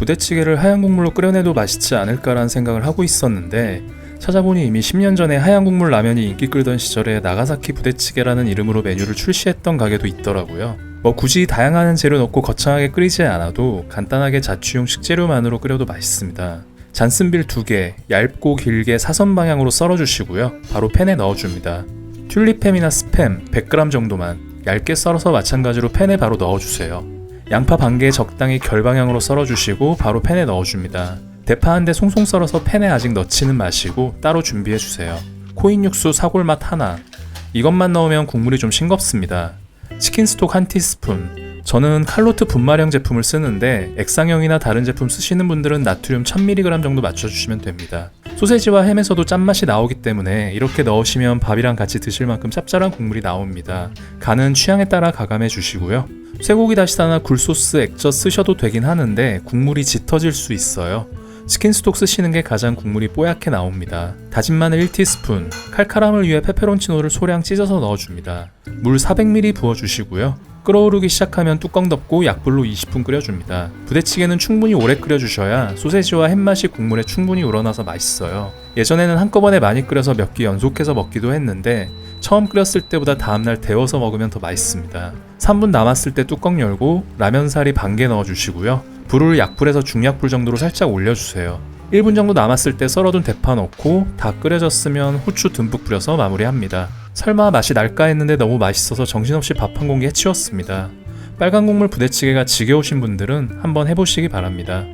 부대찌개를 하얀 국물로 끓여내도 맛있지 않을까라는 생각을 하고 있었는데 찾아보니 이미 10년 전에 하얀 국물 라면이 인기 끌던 시절에 나가사키 부대찌개라는 이름으로 메뉴를 출시했던 가게도 있더라고요. 뭐 굳이 다양한 재료 넣고 거창하게 끓이지 않아도 간단하게 자취용 식재료만으로 끓여도 맛있습니다. 잔슨빌 2개, 얇고 길게 사선 방향으로 썰어주시고요. 바로 팬에 넣어줍니다. 튤립햄이나 스팸 100g 정도만 얇게 썰어서 마찬가지로 팬에 바로 넣어주세요. 양파 반개 적당히 결방향으로 썰어주시고 바로 팬에 넣어줍니다. 대파 한 대 송송 썰어서 팬에 아직 넣지는 마시고 따로 준비해주세요. 코인 육수 사골맛 하나. 이것만 넣으면 국물이 좀 싱겁습니다. 치킨 스톡 한 티스푼. 저는 칼로트 분말형 제품을 쓰는데 액상형이나 다른 제품 쓰시는 분들은 나트륨 1000mg 정도 맞춰주시면 됩니다. 소세지와 햄에서도 짠맛이 나오기 때문에 이렇게 넣으시면 밥이랑 같이 드실 만큼 짭짤한 국물이 나옵니다. 간은 취향에 따라 가감해 주시고요. 쇠고기 다시다나 굴소스 액젓 쓰셔도 되긴 하는데 국물이 짙어질 수 있어요. 치킨 스톡 쓰시는 게 가장 국물이 뽀얗게 나옵니다. 다진 마늘 1티스푼, 칼칼함을 위해 페페론치노를 소량 찢어서 넣어줍니다. 물 400ml 부어주시고요. 끓어오르기 시작하면 뚜껑 덮고 약불로 20분 끓여줍니다. 부대찌개는 충분히 오래 끓여주셔야 소세지와 햄맛이 국물에 충분히 우러나서 맛있어요. 예전에는 한꺼번에 많이 끓여서 몇 끼 연속해서 먹기도 했는데 처음 끓였을 때보다 다음날 데워서 먹으면 더 맛있습니다. 3분 남았을 때 뚜껑 열고 라면사리 반 개 넣어주시고요. 불을 약불에서 중약불 정도로 살짝 올려주세요. 1분 정도 남았을 때 썰어둔 대파 넣고 다 끓여졌으면 후추 듬뿍 뿌려서 마무리합니다. 설마 맛이 날까 했는데 너무 맛있어서 정신없이 밥 한 공기 해치웠습니다. 빨간 국물 부대찌개가 지겨우신 분들은 한번 해보시기 바랍니다.